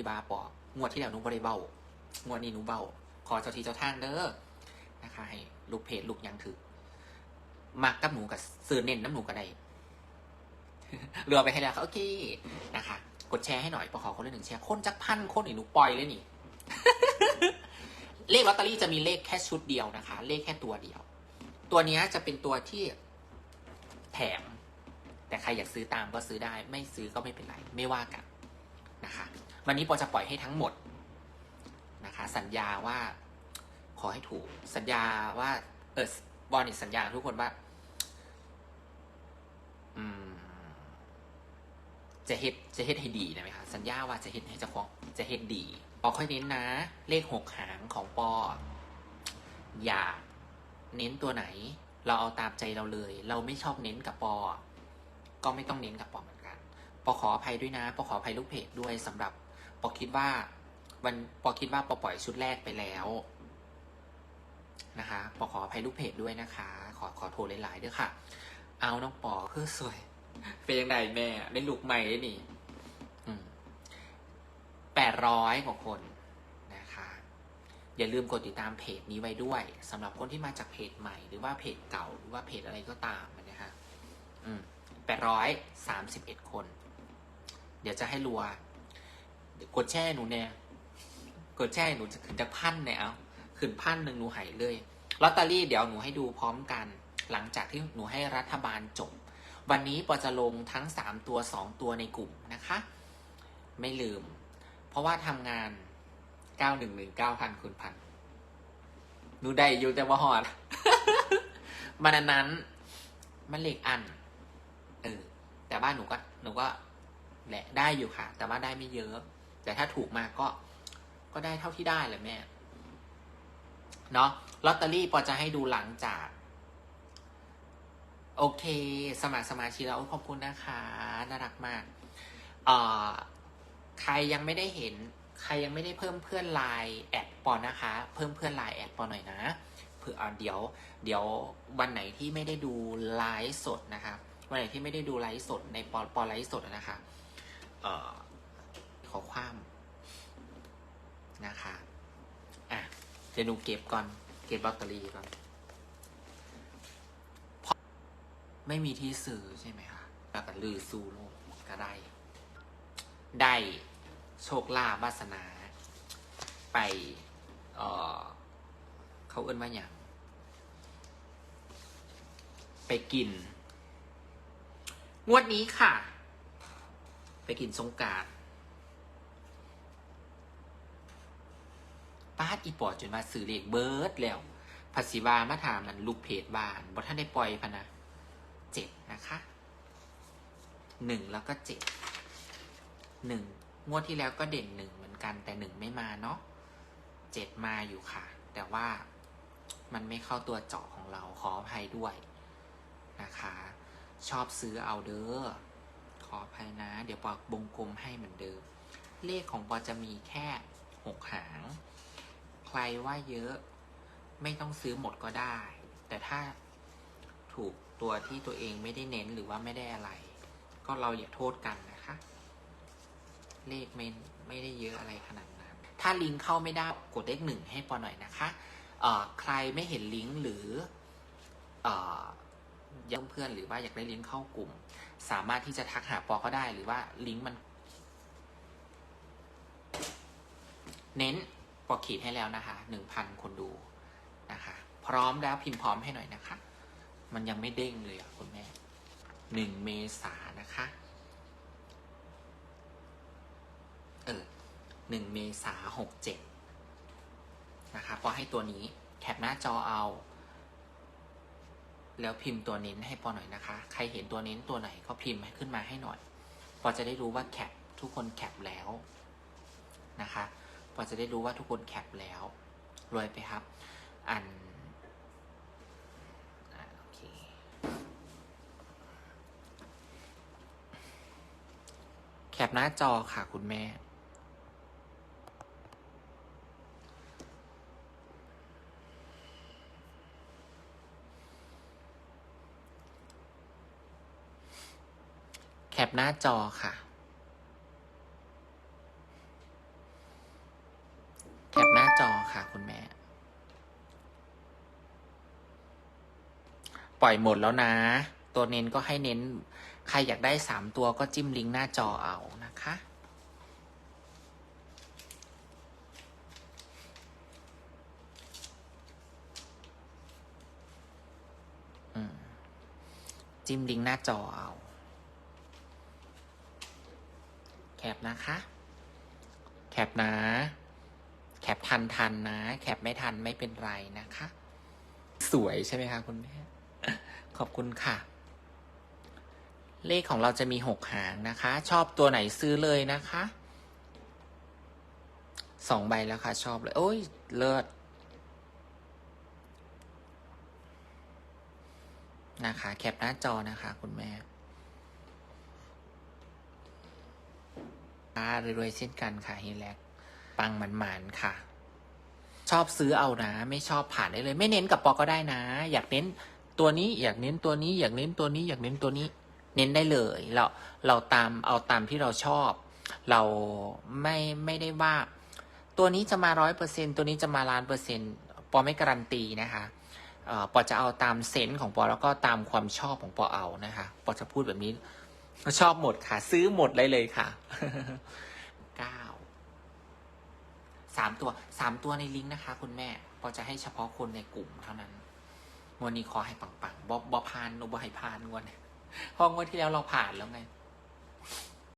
ี่บาปอกงวดที่แล้วหนูบริเบางวดนี้หนูเบาขอเจ้าที่เจ้าทางเด้อนะคะให้ลูกเพจลูกยังถือมักกับหนูกับซื้อเน้นน้ำหนูก็ได้เรือไปให้แล้วค่ะโอเคนะคะ กดแชร์ให้หน่อยปอขอคนละหนึ่งแชร์คนจักพันคนอีหนูปล่อยเลยนี่ เลขลอตเตอรี่จะมีเลขแค่ชุดเดียวนะคะ เลขแค่ตัวเดียว ตัวนี้จะเป็นตัวที่แถม แต่ใครอยากซื้อตามก็ซื้อได้ ไม่ซื้อก็ไม่เป็นไร ไม่ว่ากันนะคะ วันนี้ปอจะปล่อยให้ทั้งหมดนะคะ สัญญาว่าขอให้ถูก สัญญาว่าเออบอลนี่สัญญาทุกคนว่า อืม จะเฮ็ดจะเฮ็ดให้ดีนะไหมคะสัญญาว่าจะเฮ็ดให้จ้าของจะเฮ็ดดีปอค่อยเน้นนะ เลขหกหางของปออย่าเน้นตัวไหน เราเอาตามใจเราเลย เราไม่ชอบเน้นกับปอ ก็ไม่ต้องเน้นกับปอเหมือนกัน ปอขออภัยด้วยนะ ปอขออภัยลูกเพจด้วยสำหรับ ปอคิดว่าวันปอคิดว่าปอปล่อยชุดแรกไปแล้วนะคะปอขออภัยลูกเพจด้วยนะคะ ขอขอโทรหลายๆด้วยค่ะ เอาน้องปอเพื่อสวย เป็นยังไงแม่เล่นลูกใหม่ได้นี่แปดร้อยกว่าคนนะคะ อย่าลืมกดติดตามเพจนี้ไว้ด้วยสำหรับคนที่มาจากเพจใหม่ หรือว่าเพจเก่าหรือว่าเพจอะไรก็ตามนะฮะแปดร้อยสามสิบเอ็ดคน เดี๋ยวจะให้รัว กดแช่หนูเนี่ยกดแช่หนูจะขึ้นจากพันเนี่ยเอาขึ้นพันหนึ่งหนูหายเลยลอตเตอรี่เดี๋ยวหนูให้ดูพร้อมกัน หลังจากที่หนูให้รัฐบาลจบ วันนี้ปอจะลงทั้งสามตัวสองตัวในกลุ่มนะคะ ไม่ลืม เพราะว่าทำงานเก้าหนึ่งหนึ่งเก้าพันคูณพันหนูได้อยู่แต่ว่าหอดมันนั้น มันเหล็กอันเออแต่ว่านหนูก็หนูก็แหละได้อยู่ค่ะ แต่ว่าได้ไม่เยอะ แต่ถ้าถูกมากก็ก็ได้เท่าที่ได้แหละแม่ เนาะลอตเตอรี่ปอจะให้ดูหลังจาก โอเค สมัครสมาชิกแล้วขอบคุณนะคะ น่ารักมากเอ่อใครยังไม่ได้เห็น ใครยังไม่ได้เพิ่มเพื่อนไลน์แอดปอนะคะ เพิ่มเพื่อนไลน์แอดปอหน่อยนะเผื่อเดี๋ยว เดี๋ยววันไหนที่ไม่ได้ดูไลฟ์สดนะคะ วันไหนที่ไม่ได้ดูไลฟ์สดในปอปอไลฟ์สดนะคะ เอ่อ ขอความนะคะ อะเดี๋ยวหนูเก็บก่อน เก็บลอตเตอรี่ก่อนไม่มีที่ซื้อใช่ไหมคะแล้วก็ลือซูโลกก็ได้ ได้โชคลาภวาสนา ไป เออเขาเอื้นว่าอย่าง ไปกิน งวดนี้ค่ะ ไปกินสงการ ป้าอีปอดจนมาสื่อเลขเบิร์ดแล้วภาษีวามาถามมันลูกเพจบ้านบ่ท่านได้ปล่อยพนะเจ็ดนะคะหนึ่งแล้วก็เจ็ดหนึ่งงวดที่แล้วก็เด่นหนึ่งเหมือนกันแต่หนึ่งไม่มาเนาะเจ็ดมาอยู่ค่ะ แต่ว่ามันไม่เข้าตัวเจาะของเราขออภัยด้วยนะคะ ชอบซื้อเอาเด้อขออภัยนะ เดี๋ยวปอกบงกลมให้เหมือนเดิม เลขของปอจะมีแค่หกหาง ใครว่าเยอะ ไม่ต้องซื้อหมดก็ได้ แต่ถ้าถูกตัวที่ตัวเองไม่ได้เน้นหรือว่าไม่ได้อะไร ก็เราอย่าโทษกันนะคะ เลขไม่ไม่ได้เยอะอะไรขนาดนั้น ถ้าลิงก์เข้าไม่ได้กดเลขหนึ่งให้ปอหน่อยนะคะเอ่อใครไม่เห็นลิงก์หรือเอ่อยังเพื่อนหรือว่าอยากได้ลิงก์เข้ากลุ่ม สามารถที่จะทักหาปอก็ได้หรือว่าลิงก์มัน เน้น ปอขีดให้แล้วนะคะหนึ่งพันคนดูนะคะ พร้อมแล้วพิมพ์พร้อมให้หน่อยนะคะ มันยังไม่เด้งเลยอะคุณแม่หนึ่งเมษานะคะเออหนึ่งเมษาหกเจ็ดนะคะพอให้ตัวนี้แคปหน้าจอเอา แล้วพิมพ์ตัวเน้นให้ปอหน่อยนะคะ ใครเห็นตัวเน้นตัวไหนก็พิมพ์ขึ้นมาให้หน่อย ปอจะได้รู้ว่าแคปทุกคนแคปแล้วนะคะ ปอจะได้รู้ว่าทุกคนแคปแล้วรวยไปครับ อันโอเคแคปหน้าจอค่ะคุณแม่แคปหน้าจอค่ะ ปล่อยหมดแล้วนะ ตัวเน้นก็ให้เน้น ใครอยากได้สามตัวก็จิ้มลิงก์หน้าจอเอานะคะ จิ้มลิงก์หน้าจอเอา แคปนะคะ แคปนะ แคปทันทันนะ แคปไม่ทันไม่เป็นไรนะคะ สวยใช่ไหมคะคุณแม่ ขอบคุณค่ะ เลขของเราจะมีหกหางนะคะ ชอบตัวไหนซื้อเลยนะคะสองใบแล้วค่ะ ชอบเลยโอ้ย เลิศนะคะ แคปหน้าจอนะคะ คุณแม่รวยๆเช่นกันค่ะเฮแลกปังหมันๆค่ะ ชอบซื้อเอานะ ไม่ชอบผ่านได้เลย ไม่เน้นกับปอก็ได้นะ อยากเน้น ตัวนี้อยากเน้นตัวนี้อยากเน้นตัวนี้อยากเน้นตัวนี้ เน้นได้เลยเราเราตามเอาตามที่เราชอบ เราไม่ไม่ได้ว่า ตัวนี้จะมาร้อยเปอร์เซ็นตัวนี้จะมาล้านเปอร์เซ็นปอไม่การันตีนะคะเอ่อปอจะเอาตามเซนส์ของปอแล้วก็ตามความชอบของปอเอานะคะปอจะพูดแบบนี้ชอบหมดค่ะ ซื้อหมดเลยเลยค่ะเก้าสามตัวสามตัวในลิงก์นะคะ คุณแม่ปอจะให้เฉพาะคนในกลุ่มเท่านั้น งวันนี้ขอให้ปังๆบอบอพานโนบอให้พานงวดเนี่ยพราะงวดที่แล้วเราผ่านแล้วไง